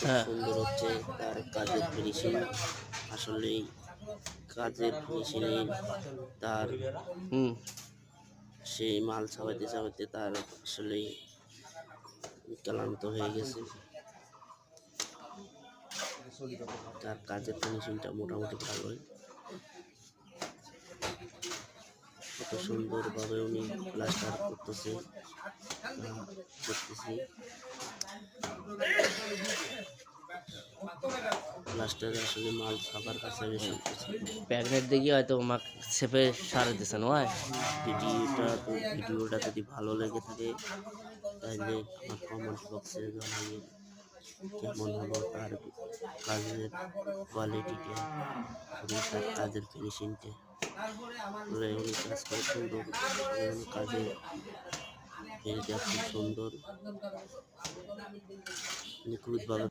হ্যাঁ। সুন্দর হচ্ছে তার কাজের ফিনিশিং আসলেই কাজের ফিনিশিং তার হুম। সেই মাল ছাপাইতে ছাপাইতে তার আসলেই ক্লান্ত হয়ে গেছে। তার কাজের ফিনিশিংটা মোটামুটি ভালোই। কত সুন্দরভাবে উনি প্লাস্টার করতেছে করতেছি প্লাস্টার আসলে মাল ছাপার কাছে বেশি প্যাগনেট দেখি হয়তো আমাকে সেপে সারে দিয়েছেন ওয়াই। ভিডিওটা তো ভিডিওটা যদি ভালো লেগে থাকে তাহলে আমার কমেন্ট বক্সে জানাবেন কেমন হলো তার কাজের কোয়ালিটিটা এবং তার কাজের ফিনিশিংটা উনি কাজ করে সুন্দর এবং কাজে এটা খুব সুন্দর। নিখুঁতভাবে